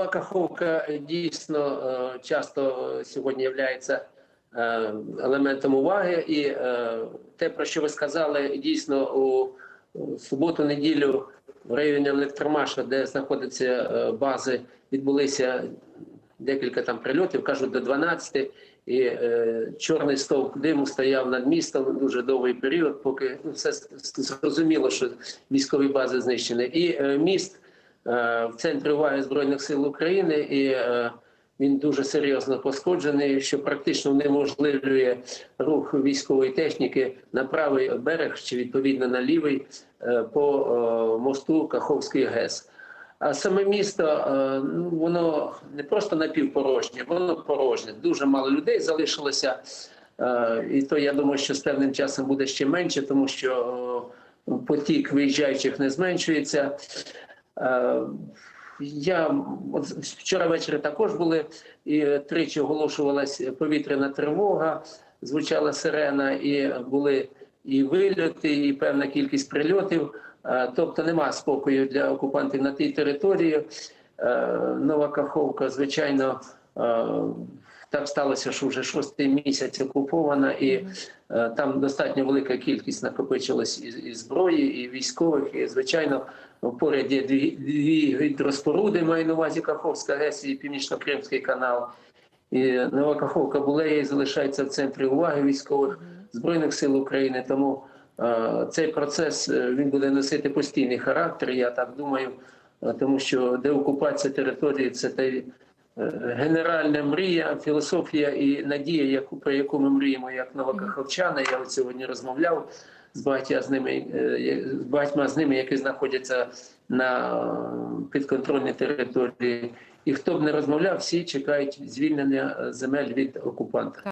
Нова Каховка дійсно е, часто е, сьогодні є елементом уваги, і е, те, про що ви сказали, дійсно у суботу-неділю в районі Електромаша, де знаходяться е, бази, відбулися декілька там прильотів, кажуть, до 12, і е, чорний стовп диму стояв над містом дуже довгий період, поки ну, все зрозуміло, що військові бази знищені. І е, міст е, в центрі уваги Збройних сил України, і е, він дуже серйозно пошкоджений, що практично унеможливлює рух військової техніки на правий берег чи відповідно на лівий е, по е, мосту Каховський ГЕС. А саме місто е, ну, воно не просто напівпорожнє, воно порожнє. Дуже мало людей залишилося. Е, І то я думаю, що з певним часом буде ще менше, тому що е, потік виїжджаючих не зменшується. Е, Я от вчора ввечері також були і тричі оголошувалася повітряна тривога, звучала сирена, і були і вильоти, і певна кількість прильотів. Е, Тобто нема спокою для окупантів на тій території. Е, Нова Каховка, звичайно, так сталося, що вже шостий місяць окупована, і е, там достатньо велика кількість накопичилась і, і зброї, і військових. І звичайно, поряд є дві, дві гідроспоруди, маю на увазі Каховська ГЕС і Північно-Кримський канал. І Нова Каховка Булея і залишається в центрі уваги військових збройних сил України. Тому е, цей процес е, він буде носити постійний характер. Я так думаю, е, тому що деокупація території це та й, е, генеральна мрія, філософія і надія, яку про яку ми мріємо, як новокаховчани. Я от сьогодні розмовляв з багатьма з ними, е, з багатьма з ними, які знаходяться на е, підконтрольній території. І хто б не розмовляв, всі чекають звільнення е, земель від окупанта.